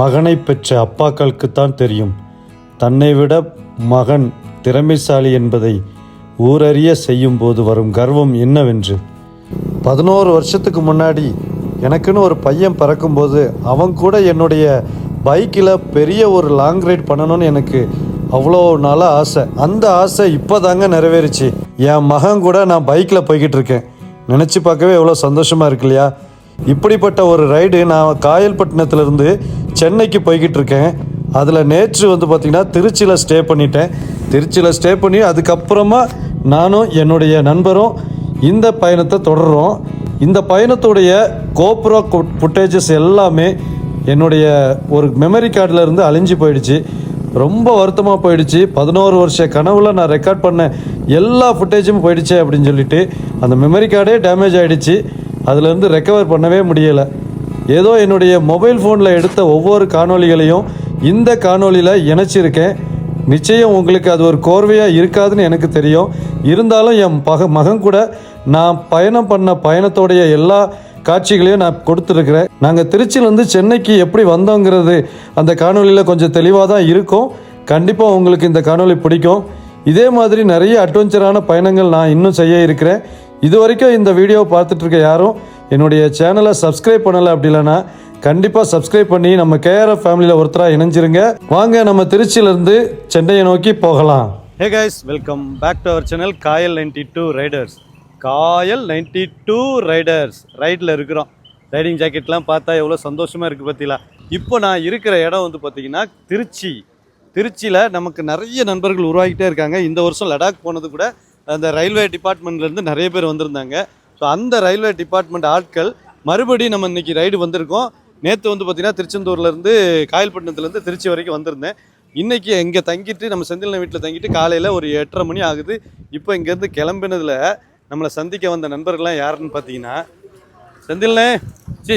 மகனை பெற்ற அப்பாக்களுக்குத்தான் தெரியும். தன்னை விட மகன் திறமைசாலி என்பதை ஊரறிய செய்யும் போது வரும் கர்வம் என்னவென்று. பதினோரு வருஷத்துக்கு முன்னாடி எனக்குன்னு ஒரு பையன் பிறக்கும்போது அவன் கூட என்னுடைய பைக்கில் பெரிய ஒரு லாங் ரைட் பண்ணணும்னு எனக்கு அவ்வளோ நாளாக ஆசை. அந்த ஆசை இப்போ தாங்க நிறைவேறுச்சு. என் மகன் கூட நான் பைக்கில் போய்கிட்டு இருக்கேன். நினச்சி பார்க்கவே எவ்வளோ சந்தோஷமாக இருக்கு இல்லையா? இப்படிப்பட்ட ஒரு ரைடு நான் காயல்பட்டினத்துலேருந்து சென்னைக்கு போய்கிட்டு இருக்கேன். அதில் நேற்று வந்து பார்த்திங்கன்னா திருச்சியில் ஸ்டே பண்ணிட்டேன். திருச்சியில் ஸ்டே பண்ணி அதுக்கப்புறமா நானும் என்னுடைய நண்பரும் இந்த பயணத்தை தொடர்றோம். இந்த பயணத்துடைய கோப்ரோ ஃபுட்டேஜஸ் எல்லாமே என்னுடைய ஒரு மெமரி கார்டிலேருந்து அழிஞ்சு போயிடுச்சு. ரொம்ப வருத்தமாக போயிடுச்சு. பதினோரு வருஷ கனவுல நான் ரெக்கார்ட் பண்ண எல்லா ஃபுட்டேஜும் போயிடுச்சு அப்படின்னு சொல்லிட்டு அந்த மெமரி கார்டே டேமேஜ் ஆகிடுச்சு அதுலேருந்து ரெக்கவர் பண்ணவே முடியலை. ஏதோ என்னுடைய மொபைல் ஃபோனில் எடுத்த ஒவ்வொரு காணொளிகளையும் இந்த காணொளியில் இணைச்சிருக்கேன். நிச்சயம் உங்களுக்கு அது ஒரு கோர்வையாக இருக்காதுன்னு எனக்கு தெரியும். இருந்தாலும் என் பக மகன் கூட நான் பயணம் பண்ண பயணத்தோடைய எல்லா காட்சிகளையும் நான் கொடுத்துருக்குறேன். நாங்கள் திருச்சியிலேருந்து சென்னைக்கு எப்படி வந்தோங்கிறது அந்த காணொலியில் கொஞ்சம் தெளிவாக தான் இருக்கும். கண்டிப்பாக உங்களுக்கு இந்த காணொளி பிடிக்கும். இதே மாதிரி நிறைய அட்வென்ச்சரான பயணங்கள் நான் இன்னும் செய்ய இருக்கிறேன். இது வரைக்கும் இந்த வீடியோ பார்த்துட்டு இருக்க யாரும் என்னுடைய சேனலை சப்ஸ்கிரைப் பண்ணலை அப்படி கண்டிப்பாக சப்ஸ்கிரைப் பண்ணி நம்ம கேஆர்எஃப் ஃபேமிலியில் ஒருத்தராக இணைஞ்சிருங்க. வாங்க நம்ம திருச்சியிலேருந்து சென்னையை நோக்கி போகலாம். Hey guys welcome back to our channel Kayal ninety two riders Kayal ninety two riders ரைடில் இருக்கிறோம். ரைடிங் ஜாக்கெட்லாம் பார்த்தா எவ்வளோ சந்தோஷமாக இருக்குது பார்த்தீங்களா? இப்போ நான் இருக்கிற இடம் வந்து பார்த்தீங்கன்னா திருச்சி. திருச்சியில் நமக்கு நிறைய நண்பர்கள் உருவாகிட்டே இருக்காங்க. இந்த வருஷம் லடாக் போனது கூட அந்த ரயில்வே டிபார்ட்மெண்ட்லேருந்து நிறைய பேர் வந்திருந்தாங்க. ஸோ அந்த ரயில்வே டிபார்ட்மெண்ட் ஆட்கள் மறுபடியும் நம்ம இன்னைக்கு ரைடு வந்திருக்கோம். நேற்று வந்து பார்த்தீங்கன்னா திருச்செந்தூர்லேருந்து காயல்பட்டினத்துலேருந்து திருச்சி வரைக்கும் வந்திருந்தேன். இன்னைக்கு இங்கே தங்கிட்டு நம்ம செந்தில்ன வீட்டில் தங்கிட்டு காலையில் ஒரு எட்டரை மணி ஆகுது. இப்போ இங்கேருந்து கிளம்பினதில் நம்மளை சந்திக்க வந்த நண்பர்கள்லாம் யாருன்னு பார்த்தீங்கன்னா செந்தில்னே சி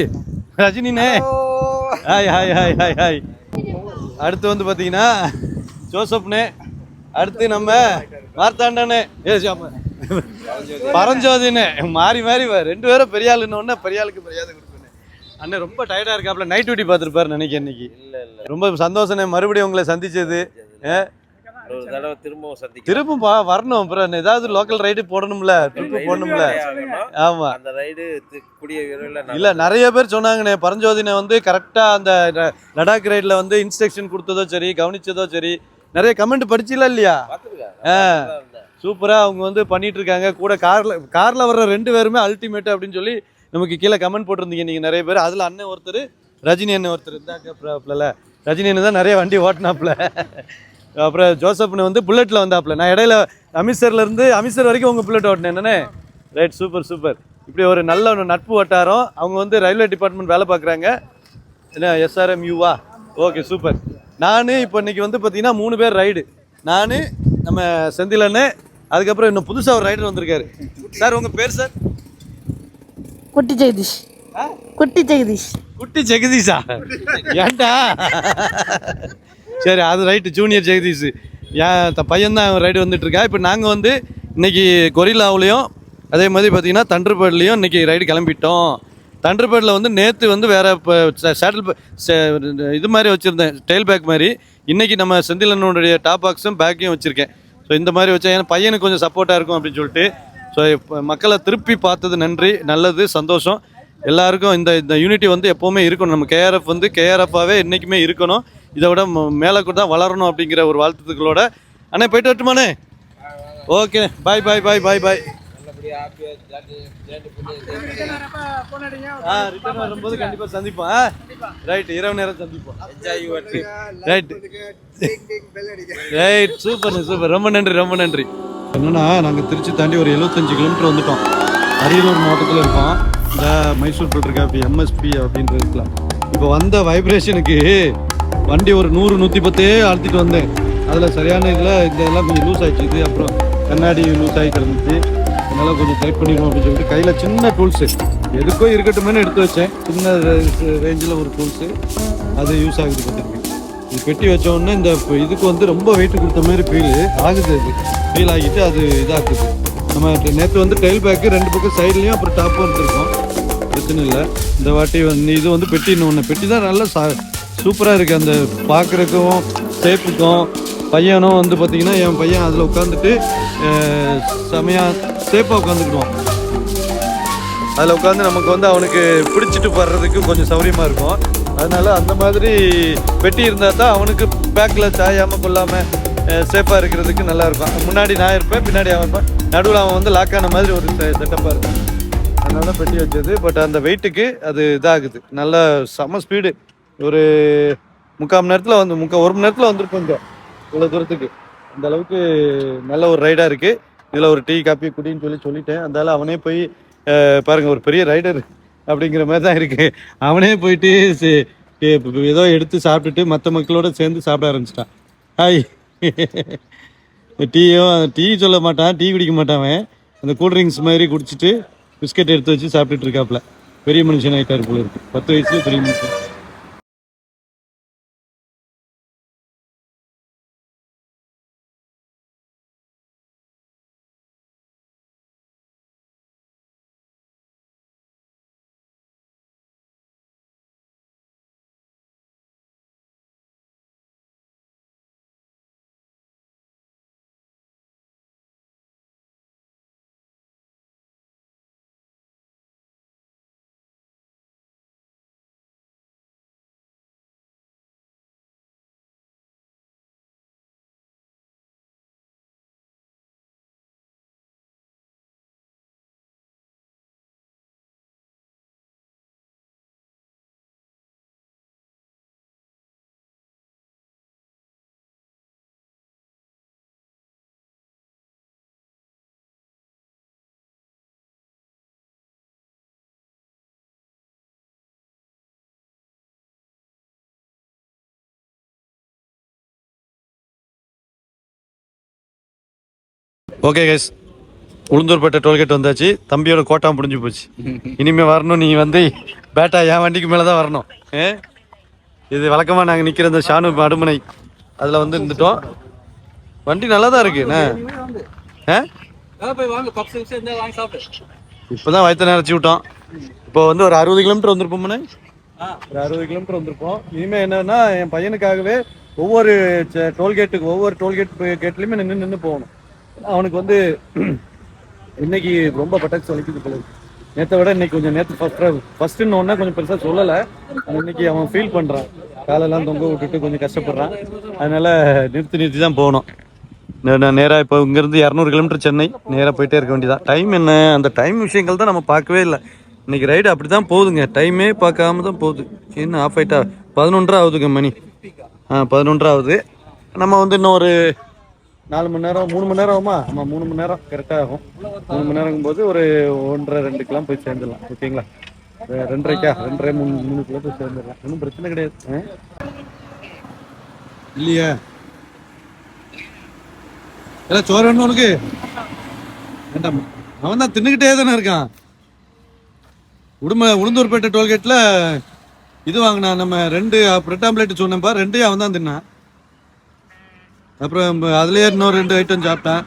ரஜினினே. Hi hi hi hi hi அடுத்து வந்து பார்த்தீங்கன்னா ஜோசப்னே. அடுத்து நம்ம மார்த்தாண்டனே. பரஞ்சோதினே. மாறி மாறி. ரெண்டு பேரும் பெரிய ஆளுன்னு பெரிய ஆளுக்கு மரியாதை கொடுக்கணும். அண்ணன் ரொம்ப டயர்டா இருக்காப்ல. நைட் டியூட்டி பார்த்துருப்பாரு நினைக்க இன்னைக்கு. இல்ல இல்ல ரொம்ப சந்தோஷனே மறுபடியும் உங்களை சந்திச்சது. திரும்ப வரணும். அப்புறம் ஏதாவது லோக்கல் ரைடு போடணும்ல. ட்ரிப் போடணும்ல. ஆமா. இல்ல நிறைய பேர் சொன்னாங்கண்ணே. பரஞ்சோதினை வந்து கரெக்டா அந்த லடாக் ரைட்ல வந்து இன்ஸ்ட்ரக்ஷன் கொடுத்ததோ சரி கவனிச்சதோ சரி நிறைய கமெண்ட் படிச்சில இல்லையா? சூப்பரா அவங்க வந்து பண்ணிட்டு இருக்காங்க கூட கார்ல கார்ல வர்ற ரெண்டு பேருமே அல்டிமேட் அப்படின்னு சொல்லி நமக்கு கீழே கமெண்ட் போட்டிருந்தீங்க நீங்க நிறைய பேர். அதுல அண்ணன் ஒருத்தர் ரஜினி அண்ணன் ஒருத்தர் இருந்தாங்க ரஜினி அண்ணன் தான் நிறைய வண்டி ஓட்டினாப்ல அப்புறம் ஜோசப்னு வந்து புல்லட்ல வந்தாப்ல நான் இடையில அமித்சர்ல இருந்து அமித்சர் வரைக்கும் உங்க புல்லட் ஓட்டினேன். என்னண்ணே? ரைட் சூப்பர் சூப்பர் இப்படி ஒரு நல்ல ஒரு நட்பு வட்டாரம். அவங்க வந்து ரயில்வே டிபார்ட்மெண்ட் வேலை பார்க்குறாங்க. என்ன எஸ்ஆர்எம் யூவா ஓகே சூப்பர் நான் இப்போ இன்னைக்கு வந்து பார்த்தீங்கன்னா மூணு பேர் ரைடு நான் நம்ம செந்திலண்ணு அதுக்கப்புறம் இன்னும் புதுசாக ஒரு ரைடர் வந்திருக்காரு. சார் உங்கள் பேர் சார் குட்டி ஜெகதீஷ். குட்டி ஜெகதீஷ். குட்டி ஜெகதீஷா? ஏன்டா? சரி அது ரைட்டு ஜூனியர் ஜெகதீஷ். ஏன் பையன் தான் ரைடு வந்துட்டு இருக்கா இப்போ நாங்கள் வந்து இன்னைக்கு கொரில்லாவுலேயும் அதே மாதிரி பார்த்தீங்கன்னா தண்டர்பேட்லேயும் இன்னைக்கு ரைடு கிளம்பிட்டோம். தண்டர்பேட்டில் வந்து நேற்று வந்து வேறு இப்போ சேட்டில் இது மாதிரி வச்சுருந்தேன் டெயில் பேக் மாதிரி. இன்றைக்கி நம்ம செந்திலனுடைய டாப் பாக்ஸும் பேக்கையும் வச்சுருக்கேன். ஸோ இந்த மாதிரி வச்சா ஏன்னா பையனுக்கு கொஞ்சம் சப்போர்ட்டாக இருக்கும் அப்படின்னு சொல்லிட்டு. ஸோ இப்போ மக்களை திருப்பி பார்த்தது நன்றி நல்லது சந்தோஷம். எல்லாருக்கும் இந்த இந்த யூனிட்டி வந்து எப்போவுமே இருக்கணும். நம்ம கேஆர்எஃப் வந்து கேஆர்எஃபாகவே என்றைக்குமே இருக்கணும். இதை விட மேலே கூட தான் வளரணும் அப்படிங்கிற ஒரு வாழ்த்துக்களோட. அண்ணே போயிட்டு வரட்டுமாண்ணே? ஓகே பாய் பாய் பாய் பாய் பாய் ரிட்டர்ன் வரும்போது கண்டிப்பாக சந்திப்போம். ரைட் இரவு நேரம் சந்திப்போம். ரைட் ரைட் சூப்பர் சூப்பர் ரொம்ப நன்றி ரொம்ப நன்றி. என்னன்னா நாங்கள் திருச்சி தாண்டி ஒரு 75 கிலோமீட்டர் வந்துட்டோம். அரியலூர் மாவட்டத்தில் இருக்கோம். இந்த மைசூர் போட்டிருக்கா அப்படி எம்எஸ்பி அப்படின்றது இருக்குல்ல இப்போ வந்த வைப்ரேஷனுக்கு வண்டி ஒரு நூறு நூற்றி பத்தே அழுத்திட்டு வந்தேன். அதில் சரியான இதில் இந்த இதெல்லாம் கொஞ்சம் லூஸ் ஆயிடுச்சு. இது அப்புறம் கண்ணாடி லூஸ் ஆகி கிடந்துச்சு. அதனால கொஞ்சம் டைட் பண்ணிடணும் அப்படின்னு சொல்லிட்டு கையில் சின்ன டூல்ஸு எதுக்கோ இருக்கட்டுமேனு எடுத்து வச்சேன். சின்ன ரேஞ்சில் ஒரு டூல்ஸு அது யூஸ் ஆகுது பார்த்துருக்கேன். இது பெட்டி வச்சோடனே இந்த இதுக்கு வந்து ரொம்ப வெயிட் கொடுத்த மாதிரி ஃபீல் ஆகுது அது. ஃபீல் ஆகிட்டு அது இதாகுது நம்ம நேற்று வந்து டைல் பேக்கு ரெண்டு பக்கம் சைட்லேயும் அப்புறம் டாப்பும் இருந்திருக்கோம் பிரச்சனை இல்லை. இந்த வாட்டி வந்து இது வந்து பெட்டி இன்னொன்று பெட்டி தான் நல்லா சா சூப்பராக இருக்குது அந்த பார்க்குறக்கும் சேஃபுக்கும் பையனும் வந்து பார்த்தீங்கன்னா என் பையன் அதில் உட்காந்துட்டு செமையாக சேஃபாக உட்காந்துக்கிடுவான் அதில் உட்காந்து நமக்கு வந்து அவனுக்கு பிடிச்சிட்டு வர்றதுக்கு கொஞ்சம் சௌரியமாக இருக்கும். அதனால அந்த மாதிரி பெட்டி இருந்தால் தான் அவனுக்கு பேக்கில் சாயாமல் கொள்ளாமல் சேஃபாக இருக்கிறதுக்கு நல்லாயிருக்கும் முன்னாடி நான் இருப்பேன் பின்னாடி அவன் இருப்பேன். நடுவில் அவன் வந்து லாக் ஆன மாதிரி ஒரு செட்டப்பாக இருக்கும். அதனால பெட்டி வச்சது. பட் அந்த வெயிட்டுக்கு அது இதாகுது. நல்ல செம ஸ்பீடு ஒரு முக்கால் மணி நேரத்தில் வந்து முக்கால் ஒரு மணி நேரத்தில் வந்துருக்கும் இங்கே. இவ்வளோ தூரத்துக்கு. அந்த அளவுக்கு நல்ல ஒரு ரைடாக இருக்குது இதில் ஒரு டீ காப்பி குடின்னு சொல்லி சொல்லிட்டேன். அந்தால அவனே போய் பாருங்கள் ஒரு பெரிய ரைடர் அப்படிங்கிற மாதிரி தான் இருக்குது அவனே போயிட்டு ஏதோ எடுத்து சாப்பிட்டுட்டு மற்ற மக்களோட சேர்ந்து சாப்பிட ஆரம்பிச்சிட்டான். ஹாய். டீயும் டீ சொல்ல மாட்டான் டீ குடிக்க மாட்டான் அவன். அந்த கூல் ட்ரிங்க்ஸ் மாதிரி குடிச்சிட்டு பிஸ்கட் எடுத்து வச்சு சாப்பிட்டுட்டு இருக்காப்புல பெரிய மனுஷன் ஆகிட்டார் போல இருக்கு. பத்து வயசுல பெரிய மனுஷன். ஓகே கைஸ் உளுந்தூர்பேட்டை டோல்கேட் வந்தாச்சு. தம்பியோட கோட்டா முடிஞ்சு போச்சு. இனிமே வரணும் நீ வந்து பேட்டா என் வண்டிக்கு மேலே தான் வரணும். ஏ? இது வழக்கமாக நாங்கள் நிற்கிற இந்த ஷானு அடுமனை அதில் வந்து இருந்துட்டோம் வண்டி நல்லா தான் இருக்கு. என்ன? ஆ போய் வாங்க. பப்ஸ் இருந்தா வாங்கி சாப்பிடு. இப்போ தான் வயிற்று நிறச்சி விட்டோம். இப்போ வந்து ஒரு அறுபது கிலோமீட்டர் வந்திருப்போம்னே ஒரு அறுபது கிலோமீட்டர் வந்திருப்போம். இனிமேல் என்னன்னா என் பையனுக்காகவே ஒவ்வொரு டோல்கேட்டுக்கு ஒவ்வொரு டோல்கேட் கேட்லேயுமே நின்று நின்று போகணும். அவனுக்கு வந்து இன்னைக்கு ரொம்ப பட்டாக்ஸ் வலிக்குது போல நேற்றை விட இன்னைக்கு கொஞ்சம் நேற்று ஃபர்ஸ்ட் ஃபர்ஸ்ட்னு ஒன்றா கொஞ்சம் பெருசாக சொல்லலை. இன்னைக்கு அவன் ஃபீல் பண்ணுறான் காலெல்லாம் தொங்க விட்டுட்டு கொஞ்சம் கஷ்டப்படுறான். அதனால நிறுத்தி நிறுத்தி தான் போகணும். நான் நேராக இப்போ இங்கேருந்து இரநூறு கிலோமீட்டர் சென்னை நேராக போயிட்டே இருக்க வேண்டியதான் டைம் என்ன? அந்த டைம் விஷயங்கள் தான் நம்ம பார்க்கவே இல்லை. இன்னைக்கு ரைடு அப்படி தான் போகுதுங்க டைமே பார்க்காம தான் போகுது. என்ன ஆஃப் ஆயிட்டா? பதினொன்றரை ஆகுதுங்க மணி. ஆ பதினொன்றரை ஆகுது. நம்ம வந்து இன்னும் ஒரு நாலு மணி நேரம் மூணு மணி நேரம் ஆகுமா ஆமாம் மூணு மணி நேரம் கரெக்டாக ஆகும். மூணு மணி நேரம் போது ஒரு ஒன்றரை ரெண்டுக்கெல்லாம் போய் சேர்ந்துடலாம். ஓகேங்களா? ரெண்டரைக்கா? ரெண்டரை மூணு மூணுக்குள்ள போய் சேர்ந்துடலாம். ஒன்றும் பிரச்சனை கிடையாது. இல்லையா. இல்லை சோறு வேணும் உனக்கு? வேண்டாம் அவன் தான் தின்னுக்கிட்டே தானே இருக்கான். உடும உளுந்தூர்பேட்டை டோல்கேட்டில் இது வாங்கினான். நம்ம ரெண்டு பிரெட் ஆம்லேட் சொன்னேன்ப்பா ரெண்டையும் அவன் தான் தின்னான். அப்புறம் அதுலேயே இன்னும் ரெண்டு ஐட்டம் சாப்பிட்டேன்.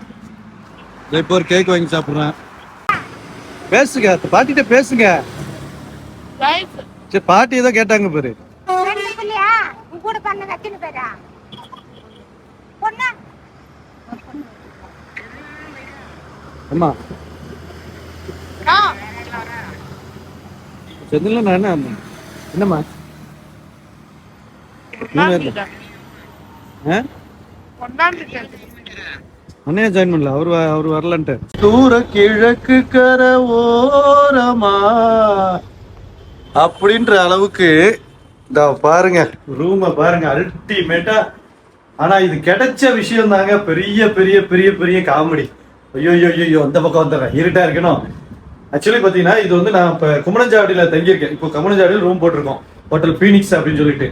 இப்போ ஒரு கேக் வாங்கி சாப்பிட்றேன். பேசுங்க பாட்டிகிட்ட பேசுங்க. சரி பாட்டி ஏதோ கேட்டாங்க பாரு. அம்மா. செந்தில் நான் என்ன என்னம்மா? அண்ணே ஜாயின் பண்ணல. அவர் அவர் வரலன்ட்டு. தூர கிழக்கு கர ஓரமா? அப்படின்ற அளவுக்கு இந்த பாருங்க. ரூமை பாருங்க அல்டிமேட்டா ஆனா இது கிடைச்ச விஷயம் தாங்க பெரிய பெரிய பெரிய பெரிய காமெடி ஐயோ ஐயோ ஐயோ அந்த பக்கம் வந்துடுறேன் இருட்டா இருக்கணும். ஆக்சுவலி பாத்தீங்கன்னா இது வந்து நான் இப்ப குமரஞ்சாவடியில தங்கியிருக்கேன். இப்போ குமரஞ்சாவடியில் ரூம் போட்டிருக்கோம். ஹோட்டல் ஃபீனிக்ஸ் அப்படின்னு சொல்லிட்டு.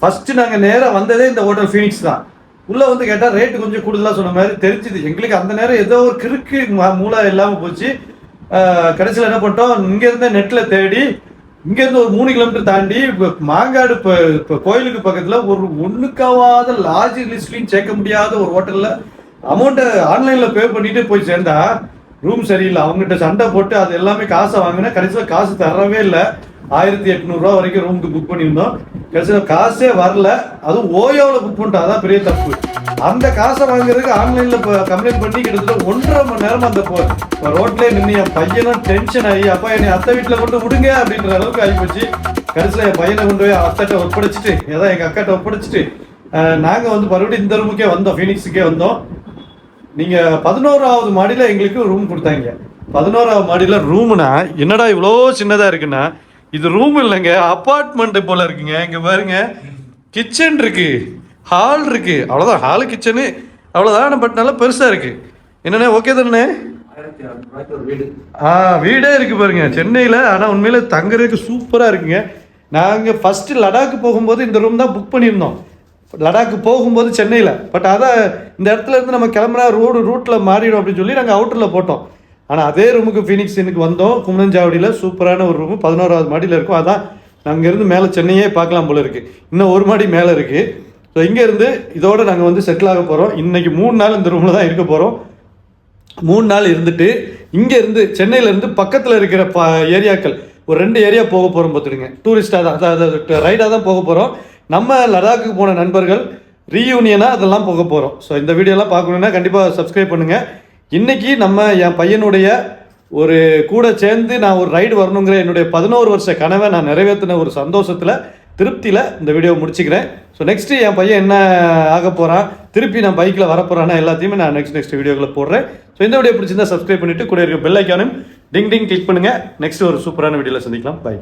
ஃபர்ஸ்ட் நாங்க நேரா வந்ததே இந்த ஹோட்டல் ஃபீனிக்ஸ் தான். உள்ளே வந்து கேட்டால் ரேட்டு கொஞ்சம் கூடுதலாக சொன்ன மாதிரி தெரிஞ்சுது. எங்களுக்கு அந்த நேரம் ஏதோ ஒரு கிறுக்கு மூளை இல்லாமல் போச்சு. கடைசியில் என்ன பண்ணிட்டோம்? இங்கேருந்தே நெட்டில் தேடி இங்கேருந்து ஒரு மூணு கிலோமீட்டர் தாண்டி இப்போ மாங்காடு இப்போ இப்போ கோயிலுக்கு பக்கத்தில் ஒரு ஒண்ணுக்காவாத லார்ஜ் லிஸ்ட்லையும் சேர்க்க முடியாத ஒரு ஹோட்டலில் அமௌண்ட்டை ஆன்லைனில் பே பண்ணிட்டு போய் சேர்ந்தா ரூம் சரியில்லை. அவங்ககிட்ட சண்டை போட்டு அது எல்லாமே காசை வாங்கினா கடைசியில் காசு தரவே இல்லை. ஆயிரத்தி எட்நூறுரூவா வரைக்கும் ரூமுக்கு புக் பண்ணியிருந்தோம். கடைசியில் காசே வரல. அதுவும் ஓயோவில் புக் பண்ணிட்டோம். அதான் பெரிய தப்பு. அந்த காசை வாங்குறதுக்கு ஆன்லைனில் இப்போ கம்ப்ளைண்ட் பண்ணி கிட்டத்தட்ட ஒன்றரை மணி நேரம் அந்த போ ரோட்லேயே நின்று என் பையனும் டென்ஷன் ஆகி அப்பா என்னை அத்தை வீட்டில் கொண்டு விடுங்க அப்படின்ற அளவுக்கு ஆகிப்போச்சு கடைசியில் என் பையனை கொண்டு போய் அத்தைட்ட ஒப்படைச்சிட்டு ஏதோ எங்கள் அக்காட்ட ஒப்படைச்சிட்டு நாங்கள் வந்து மறுபடியும் இந்த ரூமுக்கே வந்தோம். ஃபீனிக்ஸுக்கே வந்தோம். நீங்கள் பதினோராவது மாடியில் எங்களுக்கு ரூம் கொடுத்தாங்க. பதினோராவது மாடியில் ரூம்னா என்னடா இவ்வளோ சின்னதாக இருக்குன்னா இது ரூம் இல்லைங்க அப்பார்ட்மெண்ட் போல இருக்குங்க. இங்க பாருங்க கிச்சன் இருக்கு ஹால் இருக்கு. அவ்வளோதான் ஹாலு கிச்சனு அவ்வளோதான் பட் நல்லா பெருசா இருக்கு. என்னண்ணே ஓகே தானே ஆ வீடே இருக்கு பாருங்க சென்னையில். ஆனால் உண்மையில தங்குறதுக்கு சூப்பராக இருக்குங்க. நாங்கள் ஃபஸ்ட்டு லடாக் போகும்போது இந்த ரூம் தான் புக் பண்ணியிருந்தோம். லடாக் போகும்போது சென்னையில். பட் அதை இந்த இடத்துல இருந்து நம்ம கிளம்புனா ரோடு ரூட்டில் மாறிடும் அப்படின்னு சொல்லி நாங்கள் அவுட்டரில் போட்டோம். ஆனால் அதே ரூமுக்கு ஃபீனிக்ஸ் எனக்கு வந்தோம். குமணஞ்சாவடியில் சூப்பரான ஒரு ரூமு பதினோராவது மாடியில் இருக்கும். அதான் அங்கேருந்து மேலே சென்னையே பார்க்கலாம் போல இருக்குது இன்னும் ஒரு மாடி மேலே இருக்குது ஸோ இங்கேருந்து இதோடு நாங்கள் வந்து செட்டில் ஆக போகிறோம் இன்றைக்கி மூணு நாள் இந்த ரூமில் தான் இருக்க போகிறோம் மூணு நாள் இருந்துட்டு இங்கேருந்து சென்னையிலேருந்து பக்கத்தில் இருக்கிற ப ஏரியாக்கள் ஒரு ரெண்டு ஏரியா போக போகிறோம் பார்த்துடுங்க டூரிஸ்டாக தான் அதாவது ரைடாக தான் போக போகிறோம் நம்ம லடாக்கு போன நண்பர்கள் ரீயூனியனாக அதெல்லாம் போக போகிறோம் ஸோ இந்த வீடியோலாம் பார்க்கணுன்னா கண்டிப்பாக சப்ஸ்கிரைப் பண்ணுங்கள் இன்னைக்கு நம்ம என் பையனுடைய ஒரு கூட சேர்ந்து நான் ஒரு ரைடு வரணுங்கிற என்னுடைய பதினோரு வருஷ கனவை நான் நிறைவேற்றின ஒரு சந்தோஷத்தில் திருப்தியில் இந்த வீடியோ முடிச்சுக்கிறேன். ஸோ நெக்ஸ்ட்டு என் பையன் என்ன ஆக போகிறான் திருப்பி நான் பைக்கில் வரப்போகிறானா எல்லாத்தையுமே நான் நெக்ஸ்ட் நெக்ஸ்ட் வீடியோவில் போடுறேன். ஸோ இந்த வீடியோ பிடிச்சிருந்தா சப்ஸ்கிரைப் பண்ணிவிட்டு கூட இருக்க பெல் ஐக்கானும் டிங் டிங் கிளிக் பண்ணுங்கள் நெக்ஸ்ட் ஒரு சூப்பரான வீடியோவில் சந்திக்கலாம். பை